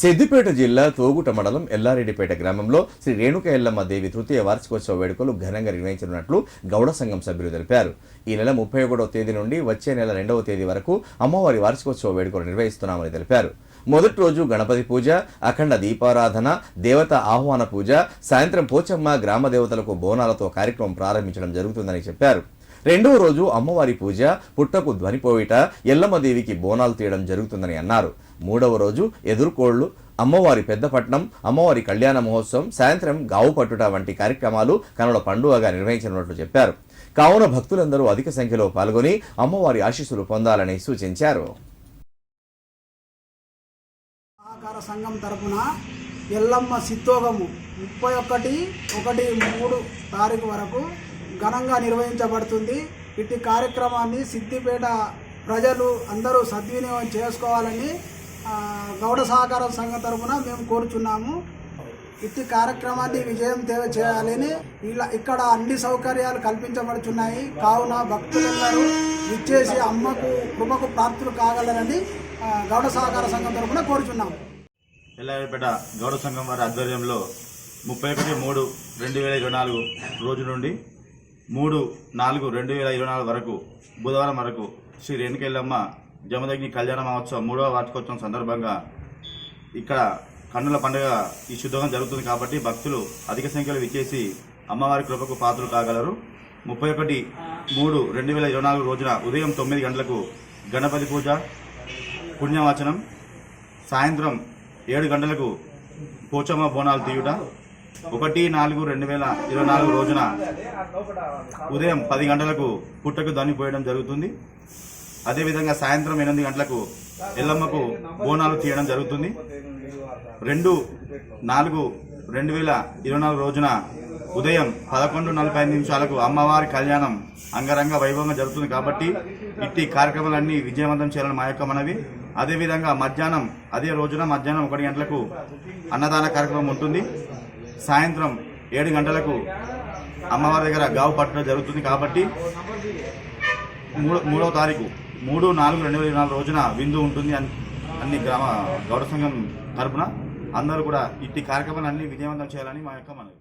సిద్దిపేట జిల్లా తోగుట మండలం ఎల్లారెడ్డిపేట గ్రామంలో శ్రీ రేణుక ఎల్లమ్మ దేవి తృతీయ వార్షికోత్సవ వేడుకలు ఘనంగా నిర్వహించనున్నట్లు గౌడ సంఘం సభ్యులు తెలిపారు. ఈ నెల ముప్పై ఒకటవ తేదీ నుండి వచ్చే నెల రెండవ తేదీ వరకు అమ్మవారి వార్షికోత్సవ వేడుకలు నిర్వహిస్తున్నామని తెలిపారు. మొదటి రోజు గణపతి పూజ అఖండ దీపారాధన దేవత ఆహ్వాన పూజ సాయంత్రం పోచమ్మ గ్రామ దేవతలకు బోనాలతో కార్యక్రమం ప్రారంభించడం జరుగుతుందని చెప్పారు. రెండవ రోజు అమ్మవారి పూజ పుట్టకు ధ్వనిపోయిట ఎల్లమ్మదేవికి బోనాలు తీయడం జరుగుతుందని అన్నారు. మూడవ రోజు ఎదుర్కోళ్ళు అమ్మవారి పెద్దపట్నం అమ్మవారి కళ్యాణ మహోత్సవం సాయంత్రం గావు పట్టుట వంటి కార్యక్రమాలు కనుల పండుగగా నిర్వహించనున్నట్లు చెప్పారు. కావున భక్తులందరూ అధిక సంఖ్యలో పాల్గొని అమ్మవారి ఆశీస్సులు పొందాలని సూచించారు. సహకార సంఘం తరపున ఎల్లమ్మ సిత్తోగము ముప్పై ఒకటి ఒకటి మూడు తారీఖు వరకు ఘనంగా నిర్వహించబడుతుంది. ఇట్టి కార్యక్రమాన్ని సిద్దిపేట ప్రజలు అందరూ సద్వినియోగం చేసుకోవాలని గౌడ సహకార సంఘం తరఫున మేము కోరుచున్నాము. ఇట్టి కార్యక్రమాన్ని విజయం దేవ చేయాలని ఇలా ఇక్కడ అన్ని సౌకర్యాలు కల్పించబడుతున్నాయి కావున భక్తులందరూ ఇచ్చేసి అమ్మకు కృపకు ప్రాప్తులు కాగలరని గౌడ సహకార సంఘం తరఫున కోరుచున్నాము. ఎల్లారెడ్డిపేట గౌడ సంఘం వారి ఆధ్వర్యంలో ముప్పై ఒకటి మూడు రెండు వేల ఇరవై నాలుగు రోజు నుండి మూడు నాలుగు రెండు వేల ఇరవై నాలుగు వరకు బుధవారం వరకు శ్రీ రేణుకెళ్ళమ్మ జమదగ్ని కళ్యాణ మహోత్సవం మూడవ వార్షికోత్సవం సందర్భంగా ఇక్కడ కన్నుల పండుగ ఈ శుద్ధంగా జరుగుతుంది కాబట్టి భక్తులు అధిక సంఖ్యలో విచ్చేసి అమ్మవారి కృపకు పాత్రలు కాగలరు. ముప్పై ఒకటి మూడు రెండు వేల ఇరవై నాలుగు రోజున ఉదయం తొమ్మిది గంటలకు గణపతి పూజ పుణ్యవాచనం సాయంత్రం ఏడు గంటలకు పోచమ్మ బోనాలు తీయుట ఒకటి నాలుగు రెండు వేల ఇరవై నాలుగు రోజున ఉదయం పది గంటలకు పుట్టకు దాన్ని పోయడం జరుగుతుంది. అదేవిధంగా సాయంత్రం ఎనిమిది గంటలకు ఎల్లమ్మకు బోనాలు తీయడం జరుగుతుంది. రెండు నాలుగు రెండు వేల ఇరవై నాలుగు రోజున ఉదయం పదకొండు నలభై ఐదు నిమిషాలకు అమ్మవారి కళ్యాణం అంగరంగ వైభవంగా జరుగుతుంది కాబట్టి ఇట్టి కార్యక్రమాలన్నీ విజయవంతం చేయాలని మా యొక్క మనవి. అదేవిధంగా మధ్యాహ్నం అదే రోజున మధ్యాహ్నం ఒకటి గంటలకు అన్నదాన కార్యక్రమం ఉంటుంది. సాయంత్రం ఏడు గంటలకు అమ్మవారి దగ్గర గావు పట్టడం జరుగుతుంది కాబట్టి మూడో మూడో తారీఖు మూడు నాలుగు రెండు వేల నాలుగు రోజున విందు ఉంటుంది అన్ని గ్రామ గౌడ సంఘం తరపున. అందరూ కూడా ఇట్టి కార్యక్రమాలన్నీ విజయవంతం చేయాలని మా యొక్క మనవి.